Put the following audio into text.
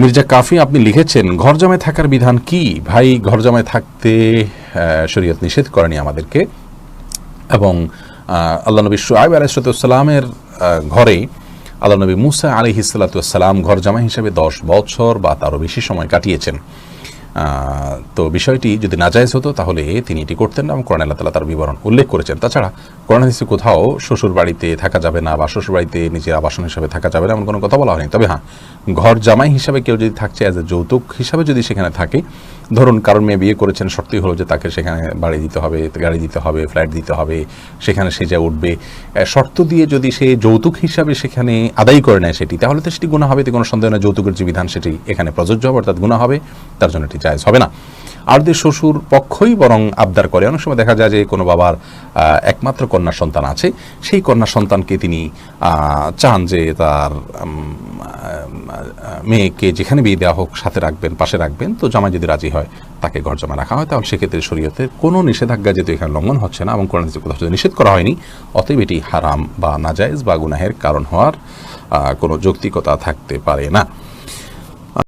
মির্জা কাফি, আপনি লিখেছেন, ঘর জামায় থাকার বিধান কি? ভাই, ঘর জামায় থাকতে শরীয়ত নিষেধ করেনি আমাদেরকে। এবং আল্লাহ নবী সোয়াইব আলাইসালামের ঘরে আল্লাহ নবী মুসা আলি হিসালাতাম ঘর হিসেবে দশ বছর বা তারও বেশি সময় কাটিয়েছেন। তো বিষয়টি যদি নাজায়জ হতো, তাহলে তিনি এটি করতেন না এবং কোরআন আল্লাহ তালা তার বিবরণ উল্লেখ করেছেন। তাছাড়া কোরআন কোথাও শ্বশুর বাড়িতে থাকা যাবে না বা শ্বশুর বাড়িতে নিজের আবাসন হিসাবে থাকা যাবে না এমন কোনো কথা বলা হয়নি। তবে হ্যাঁ ঘর জামাই হিসাবে কেউ যদি থাকছে অ্যাজ এ যৌতুক হিসাবে যদি সেখানে থাকে ধরুন কারণ মেয়ে বিয়ে করেছেন শর্তই হলো যে তাকে সেখানে বাড়ি দিতে হবে, গাড়ি দিতে হবে ফ্ল্যাট দিতে হবে, সেখানে সে যা উঠবে। শর্ত দিয়ে যদি সে যৌতুক হিসাবে সেখানে আদায় করে নেয় সেটি, তাহলে তো সেটি গুণা হবে তো কোনো সন্দেহ না যৌতুকের যে বিধান সেটি এখানে প্রযোজ্য হবে, অর্থাৎ গুণা হবে, তার জন্য এটি জায়জ হবে না। আর যে শ্বশুর পক্ষই বরং আবদার করে, অনেক সময় দেখা যায় যে কোনো বাবার একমাত্র কন্যা সন্তান আছে, সেই কন্যা সন্তানকে তিনি চান যে তার মেয়েকে যেখানে বিয়ে দেওয়া হোক, সাথে রাখবেন, পাশে রাখবেন, তো জামাই যদি রাজি হয়, তাকে ঘর জমা রাখা হয়। তাহলে সেক্ষেত্রে শরীয়তের কোনো নিষেধাজ্ঞা যেহেতু এখানে লঙ্ঘন হচ্ছে না, এবং কোরআন কোথাও নিষেধ করা হয়নি, অতএব এটি হারাম বা নাজায়জ বা গুনাহের কারণ হওয়ার কোনো যৌক্তিকতা থাকতে পারে না।